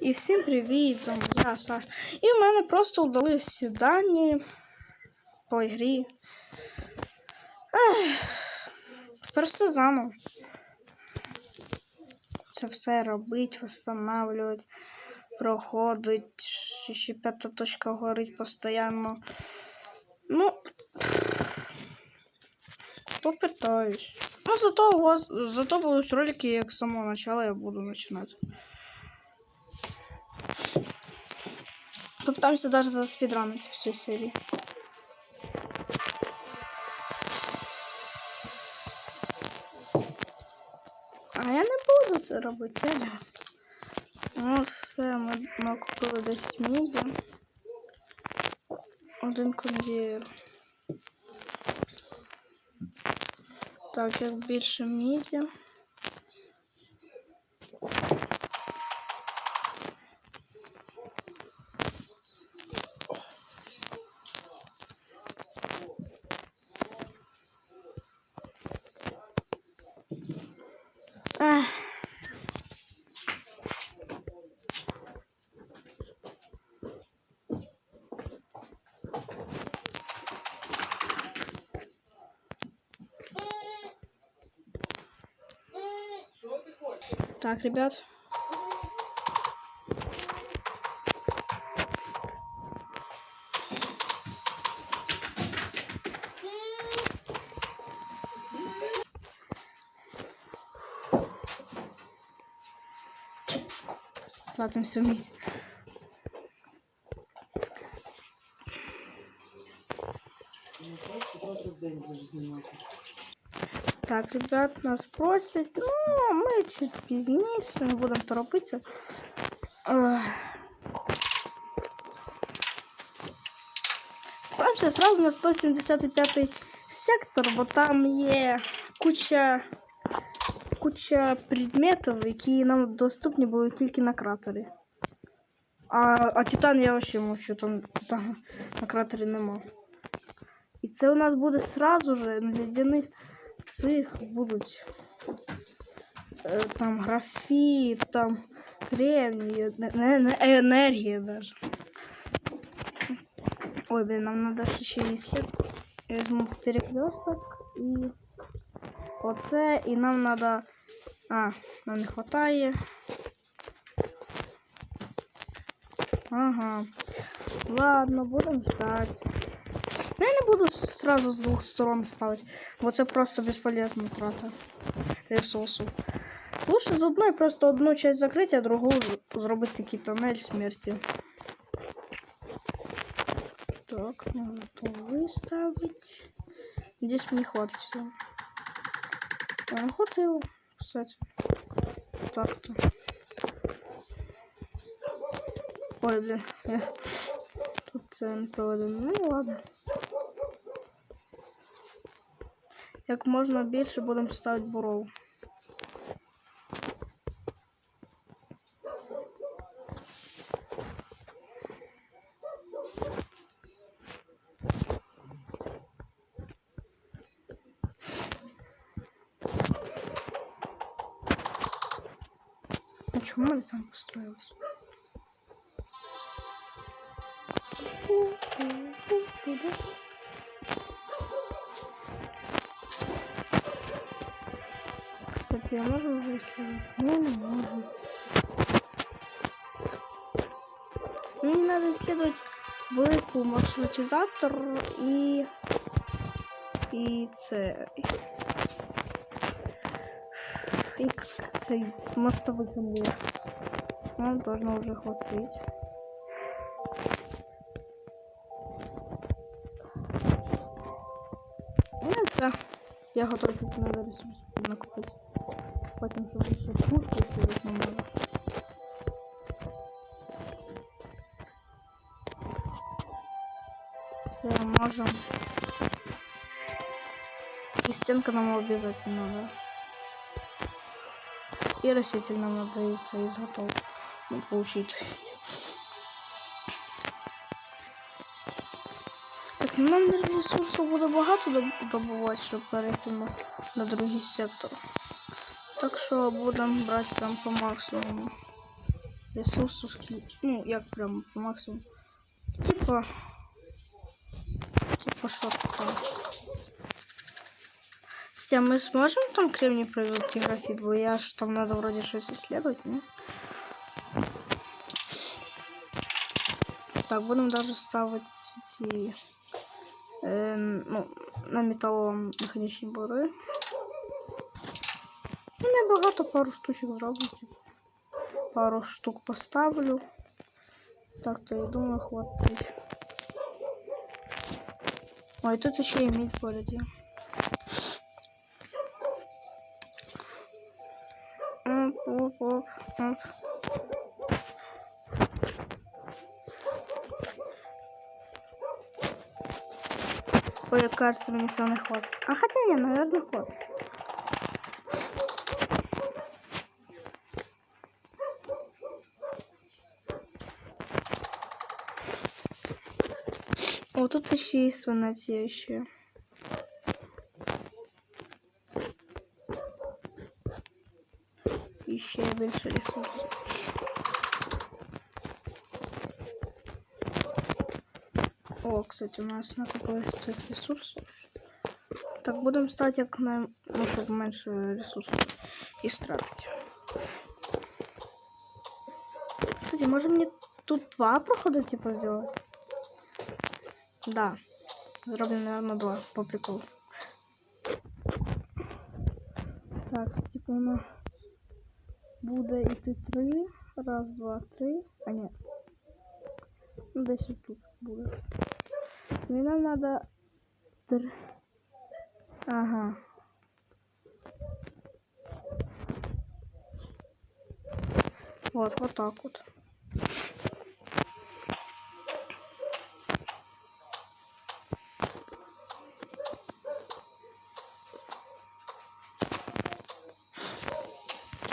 І всім привіт, з вами я Саш. І в мене просто удали всі дані по ігрі. Ех, тепер все заново. Це все робить, встановлювати, проходить. Ще п'ята точка горить постійно. Ну, попитаюсь. Ну, зато у вас, зато будуть ролики, як з самого начала я буду починати. Попытаемся даже заспидранить всю серию. А я не буду це робити. Я. Ну, все, ми накупили 10 міді. Один конвейер. Так, як більше міді. Ех. Так, ребят. Платим все вместе. Так, ребят, нас просять. Ну, ми чуть пізніше, не будемо торопитися. Справимося сразу на 175 сектор, бо там є куча, куча предметів, які нам доступні були тільки на кратері. А, а Титан я вообще мовчу, там Титана на кратері нема. І це у нас буде сразу же на ледяних цих будуть е, там графіт, там кремній, не, не, не, енергія даже. Ой, блин, нам надо ще не слід. Я візьму перекресток і оце, і нам надо. А, нам не хватає. Ага. Ладно, будемо ждать. Ну, я не буду сразу з двох сторон ставити, бо це просто безполезна трата ресурсу. Лучше з одної просто одну часть закрити, а другу з- зробити такий тоннель смерті. Так, ну, то виставить. Здесь мені хватить всього. А, хватило, кстати. Так-то. Ой, блин, я... тут це не проведено. Ну ладно. Як можна більше будемо ставити буров. А чому там построились? Кстати, я можу вже сюди? Ні, не можу. Мені треба исследовать велику маршрутизатор і... І це... І цей мостовий конвейер. Нам должно вже хватить. Ну. Я готовий тут надо ресурси накопити. Потім, щоб ще пушку сюди не надо. Все, можем. И стенка нам обязательно надо. И раститель нам надо из, готов. Ну, получить, то есть. Так, ну нам ресурсів буде багато доб- добувати, щоб перейти на, на другий сектор. Так що будемо брати прям по максимуму. ресурсу, скі- ну, як прям по максимуму. Типа. Типа що там. Кстати, а мы сможем там кремний производить графит? Бо я ж там надо вроде что-то исследовать, не? Так, будем даже ставить ці, е, ну, на металловом механічні бури. Ну, небагато пару штучок зроблю. типу. Пару штук поставлю. Так, то я думаю, хватить. Ой, тут ще і мідь поряд є. Оп, оп, оп, оп. Ой, кажется, мне всего не хватит. А хотя не, наверное, хватит. О, тут еще есть свинець еще. Еще більше ресурсів. О, кстати, у нас накопилось цих ресурсів. Так, будемо стати як на... Ну, щоб менше ресурсів і стратити. Кстати, може мені тут два проходи, типа, сделать? Да. Зроблю, наверное, два по приколу. Так, це типу у нас буде йти три. Раз, два, три. А ні. Ну, десь тут буде. І нам надо три. Ага. Вот, вот так вот.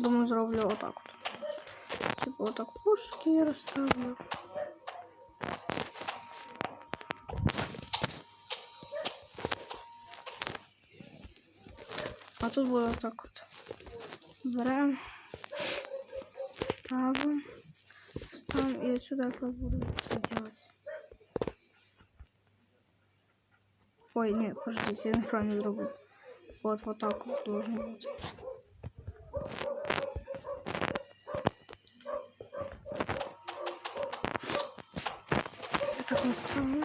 Думаю, зроблю отак от. Типу отак пушки розставлю. А тут буде отак от. Беремо. Ставимо. Ставимо і отсюда якраз буду це делать. Ой, нет, подождите, я неправильно зробив. Вот, вот так вот должно быть. Знаю.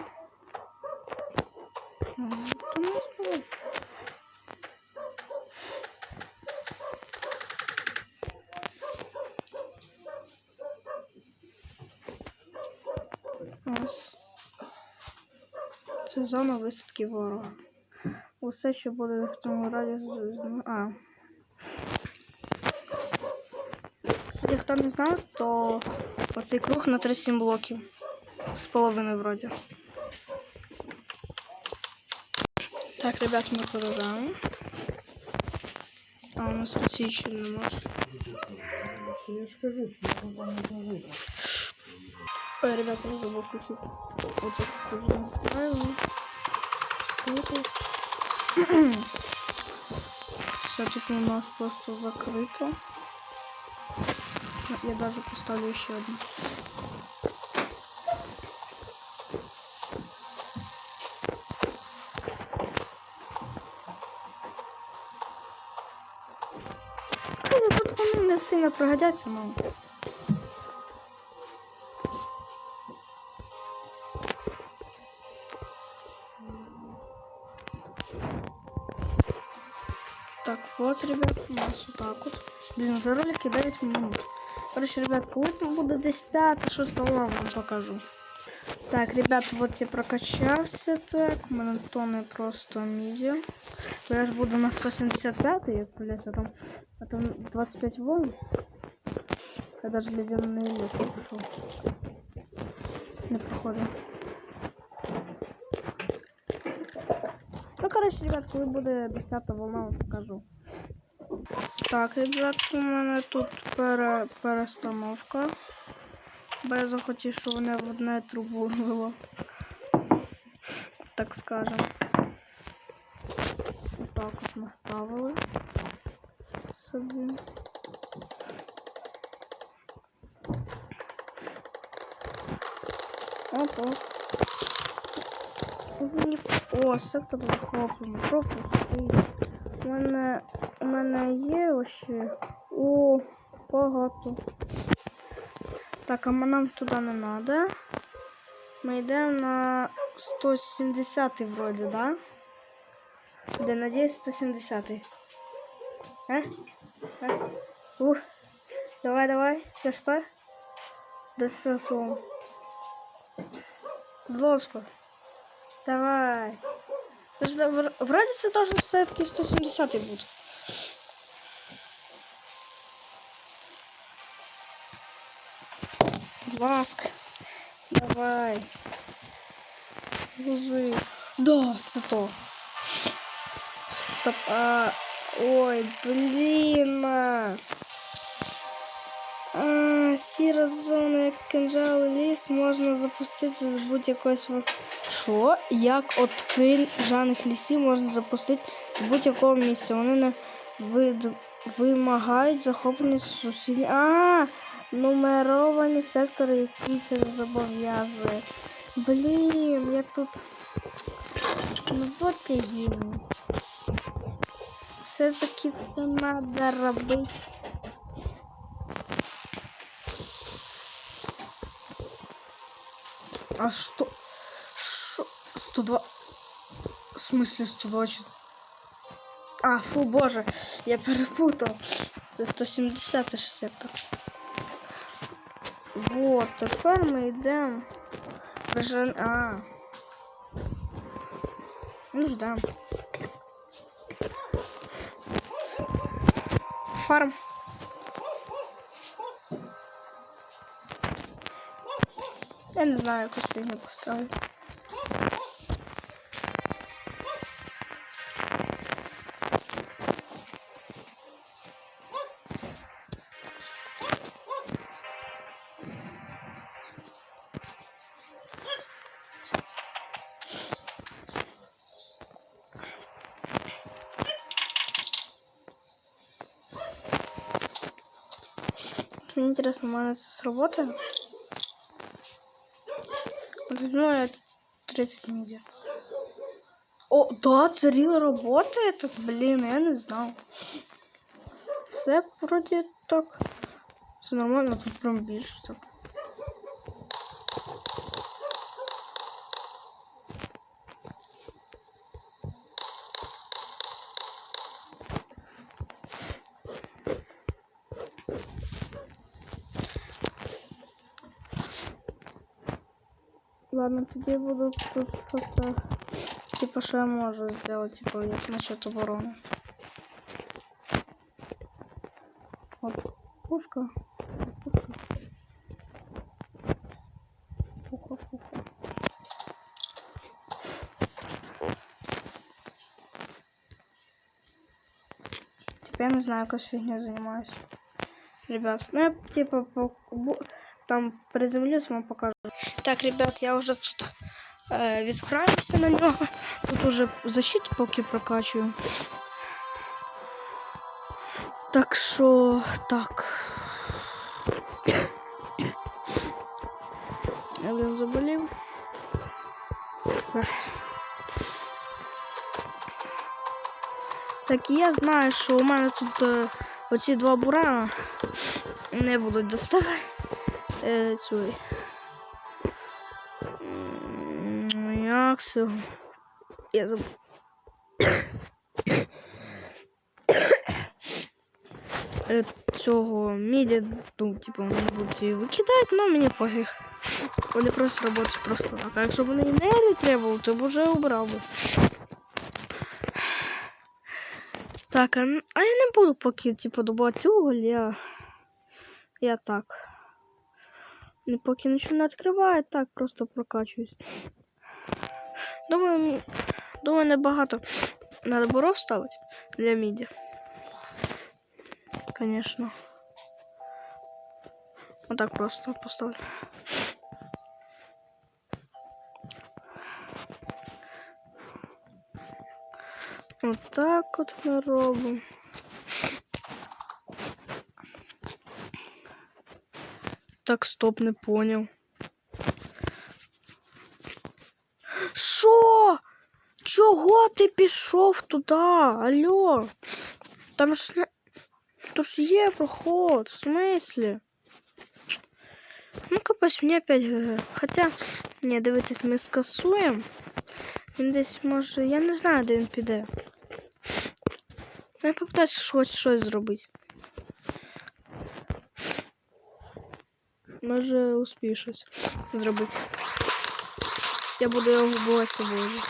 Ось. Це зона висадки ворога. Усе, що буде в цьому раді. А. Кстати, хто не знає, то оцей круг на 37 блоків. З половиною вроді. Так, ребят, ми продовжаємо. А у нас оці ще не може. Я ж кажу, що я там не знаю. Ой, ребята, я забыл включить. Вот это тоже настраиваем. Скрутить. Все тут у нас просто закрыто. Я даже поставлю еще одну. Сильно пригодяться, но... Так, вот, ребят, у нас вот так вот. Блин, уже ролики 9 минут. Короче, ребят, будет будет буде десь 5-6 лава вам покажу. Так, ребят, вот я прокачався так. Тони просто міді. Я ж буду на 175 як блядь, а там, а там 25 вон. Я даже ледяной лес не пошел. Не проходить. Ну, короче, ребят, коли буде 10 волна, вам покажу. Так, ребят, у мене тут пере, перестановка. Бо я захотів, щоб вони в одне трубу було. Так скажем. Так от наставили собі. Оп, О, сектор захоплено. Пропусти. У мене, у мене є ще. О, багато. Так, а нам туди не треба. Ми йдемо на 170 вроді, да? Да, надеюсь, 170 А? А? Ух. Давай, давай. Все что? Да с словом. Ложку. Давай. Вроде це должен все-таки 170 бути. Будь. Давай. Грузи. Да, це то. Стоп. А, ой, блін. А, А, сіра як кинжал і ліс, можна запустити з будь-якої Що? Як от крижаних лісів можна запустити з будь-якого місця? Вони не вид... вимагають захоплення сусідні. А, нумеровані сектори, які це зобов'язує. Блін, я тут. Ну вот я гений. Все-таки це надо робити. А что? Шо? 102... В смысле 120? А, фу, боже, я перепутал. Це 170 ж сектор. Вот, тепер ми йдемо. Бежан... А. Ну, ждем. Фарм. Я не знаю, яку фігню поставити. Мне интересно, у мене Вот? Ну, я 30 медиа. О, да, царил работает? Блин, я не знал. Все вроде так. Все нормально, тут прям більше так. Ладно, тоді я буду тут просто... Типа, що я можу сделать, типа, як насчет оборони. От, пушка. Пушка. Пуха, пуха. Типа, я не знаю, якось фігню займаюсь. Ребят, ну я типа по, там приземлюсь, вам покажу. Так, ребят, я вже тут е, відправився на нього. Тут уже защиту поки прокачую. Так що так. Блин заболів. Так, і я знаю, що у мене тут е, оці два бурана не будуть доставати е, цю. Ну, це? Я забув. Е, Цього мідя, ну, типу, вони будуть її викидати, але мені пофіг. Вони просто працюють просто так. А якщо б вони енергії требували, то б вже убрав би. Так, а, а я не буду поки, типу, добувати уголь, я... Я так. Не поки нічого не відкриваю, так просто прокачуюсь. Думаю, думаю, небагато надо буров ставити для міді. Конечно. Вот так просто поставлю. Вот так от ми робимо. Так, стоп, не понял. Що? Чого ти пішов туди? Алло? Там ж не... Тут ж є проход, в смислі? Ну, капець, мені опять ГГ. Хоча, ні, дивитись, ми скасуємо. Він десь може. Я не знаю, де він піде. Я попитаюся хоч щось зробити. Може, успію щось зробити. Я буду його вбивати собою.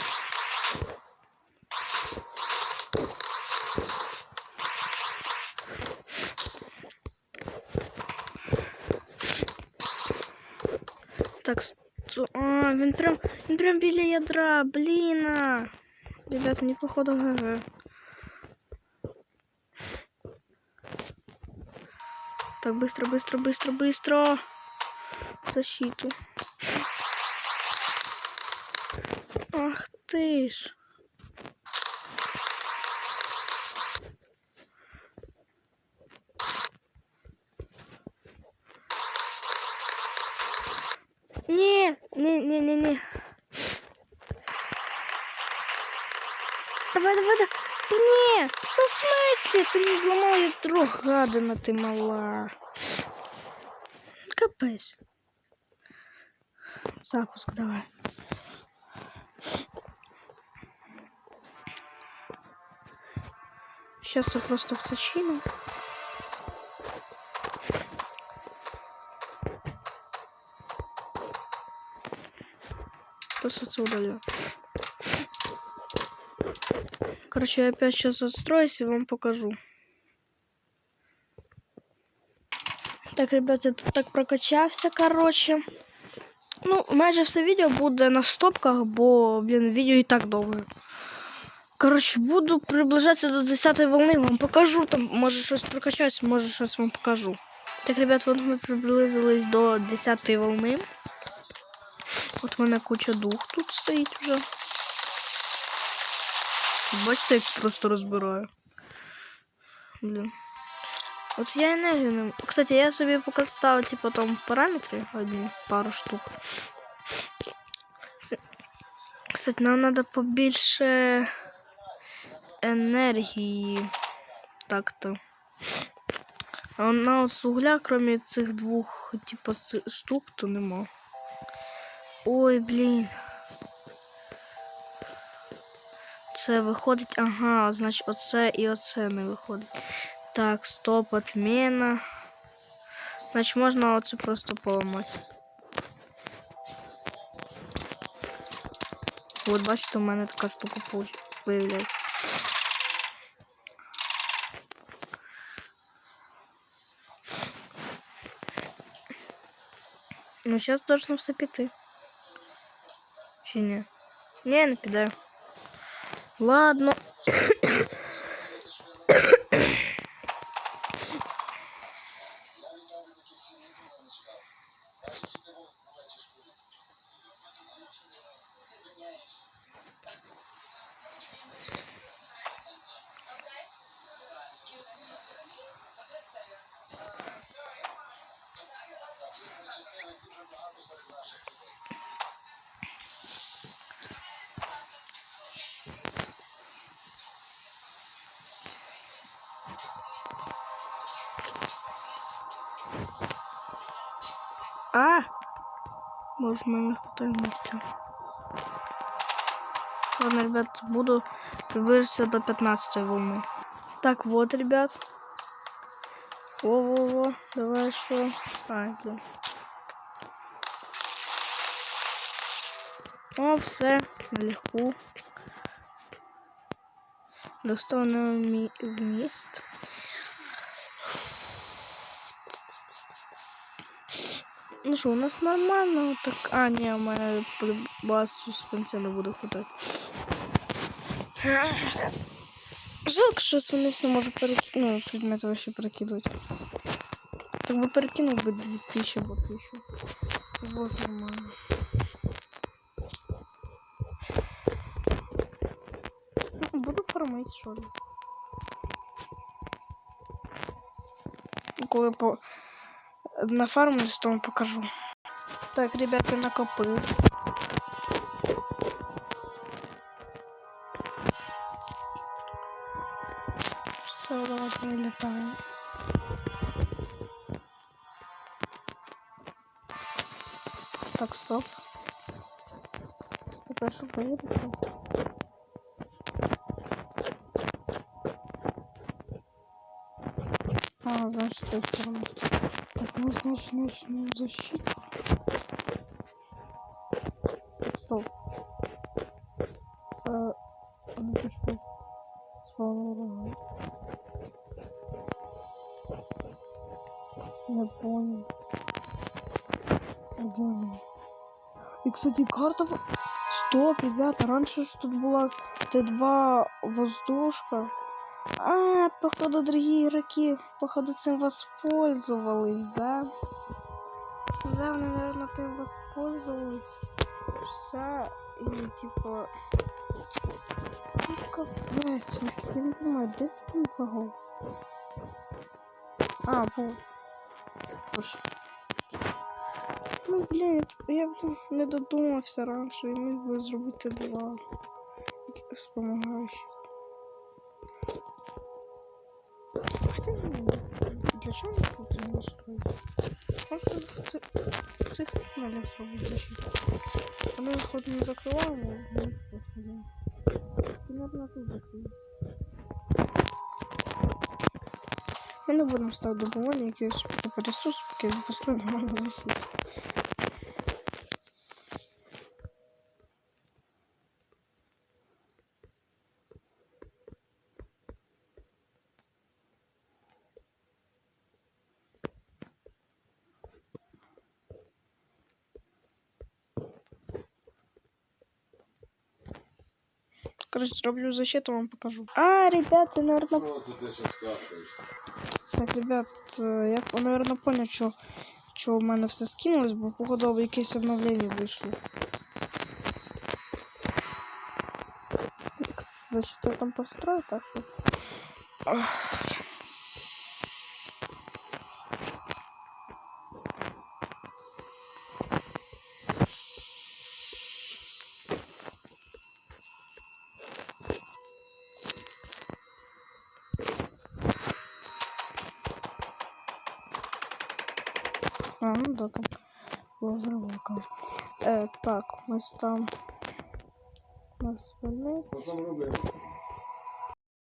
Так, сто... а, він прям, він прям біля ядра, блін. а. Ребята, не походу ГГ. Так, быстро, быстро, быстро, быстро. Защиту. Ах ти ж. не, не, не, не. ні. Давай, давай, давай. Та ні, ну в смысле, ты не зламав ядро, гадина ти мала. Капець. Запуск давай. Сейчас я просто все чину. Просто це удалю. Короче, я опять сейчас отстроюсь и вам покажу. Так, ребята, я тут так прокачався, короче. Ну, майже все відео буде на стопках, бо, блін, відео і так довге. Коротше, буду приближатися до 10 волни, вам покажу. Там може щось прокачаюсь, може щось вам покажу. Так, ребят, от ми приблизились до 10 волни. От в мене куча дух тут стоїть вже. Бачите, як просто розбираю. Блін. От я енергію не... Кстати, я собі показав, типу, там параметри одні, пару штук. Кстати, нам треба побільше енергії. Так-то. А на угля, крім цих двох, ци- штук, то нема. Ой, блін. Це виходить, ага, значить оце і оце не виходить. Так, стоп, отмена. Значить, можна оце просто поламати. От бачите, у мене така штука виявляється. Ну, сейчас должно все піти. Чи ні? Не, не піде. Ладно. А! Може, в мене не хватає місця. Ладно, ребят, буду приближиться до 15 волны. Так, вот, ребят. Во-во-во, давай что? А, блин. О, все, легко. Доставлено в мі- в міст. Ну що, у нас нормально, так. А, ні, у мене з кінця не буде хватати. Жалко, що свинився може перекинути. Ну, предмети вообще перекидувати. Так би перекинув би 2000 або 1000. Було б нормально. Ну, Буду фармити, що ли. Коли по... На нафармлю, что вам покажу. Так, ребята, накопыл. Все, давайте вылетаем. Так, стоп. Попрошу поедет. А, значит, это нужно снежную защиту. Стоп. Э, а, ну почему? Слава Я понял. Где она? И, кстати, карта... Стоп, ребята, раньше что-то была Т2 воздушка. А, походу, другие игроки, походу, этим воспользовались, да? Да, они, наверное, этим воспользовались. Вся, и, типа... Ну, капец, я не понимаю, где спин? А, вот. Боже. Ну, блін, я, блін, не додумався раніше і міг би зробити два якихось для чого не тут стоїть? Можна в цих, тунелях защиту. Вони виходу не закриваємо, ми просто. І, наверное, тут закриємо. Ми не будемо ставити добровольні якісь поки не построїмо нормальну защиту. Короче, зроблю защиту, вам покажу. А, наверное, це ти щось? Так, ребят, е, я, наверное, понял, що, що в мене все скинулось, бо походу якесь обновлення вийшло. Кстати, значит, я там построю, так що... так, ось там нас